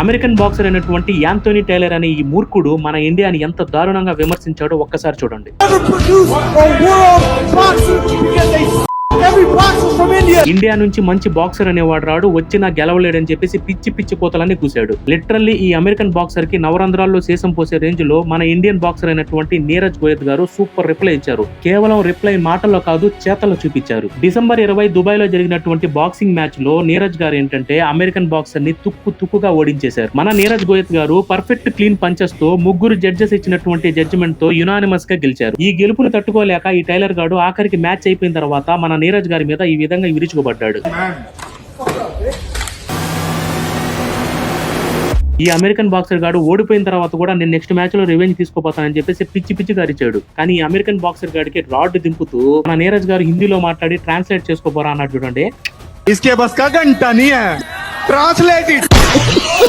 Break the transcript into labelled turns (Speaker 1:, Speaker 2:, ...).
Speaker 1: American boxer అయినటువంటి Anthony tailor అనే ఈ మూర్ఖుడు మన ఇండియాని ఎంత దారుణంగా విమర్శించాడో ఒక్కసారి చూడండి. ఇండియా నుంచి మంచి బాక్సర్ అనేవాడు రాడు వచ్చినా గెలవలేడని చెప్పేసి పిచ్చి పిచ్చి కోతలన్నీ కూశాడు. లిటరల్లీ ఈ అమెరికన్ బాక్సర్కి నవరంధ్రాల్లో శేషం పోసే రేంజ్లో మన ఇండియన్ బాక్సర్ అయినటువంటి నీరజ్ గోయత్ గారు సూపర్ రిప్లై ఇచ్చారు. కేవలం రిప్లై మాటల్లో కాదు చేతల్లో చూపించారు. డిసెంబర్ ఇరవై దుబాయ్లో జరిగినటువంటి బాక్సింగ్ మ్యాచ్లో నీరజ్ గారు ఏంటంటే అమెరికన్ బాక్సర్ని తుక్కు తుక్కుగా ఓడించేశారు. మన నీరజ్ గోయత్ గారు పర్ఫెక్ట్ క్లీన్ పంచెస్తో ముగ్గురు జడ్జెస్ ఇచ్చినటువంటి జడ్జిమెంట్తో యునానిమస్గా గెలిచారు. ఈ గెలుపును తట్టుకోలేక ఈ టైలర్ గారు ఆఖరికి మ్యాచ్ అయిపోయిన తర్వాత మన నీరజ్ గారు గారి మీద ఈ విధంగా విరుచుకుపడ్డాడు. ఈ అమెరికన్ బాక్సర్ గాడు ఓడిపోయిన తర్వాత కూడా నేను నెక్స్ట్ మ్యాచ్లో రివెంజ్ తీసుకోపోతానని చెప్పేసి పిచ్చి పిచ్చి గారిచ్చాడు కానీ ఈ అమెరికన్ బాక్సర్ గాడికి రాడ్ దింపుతూ మన నీరజ్ గారు హిందీలో మాట్లాడి ట్రాన్స్లేట్ చేసుకోపోరా అన్నాడు చూడండి.
Speaker 2: ట్రాన్స్లేట్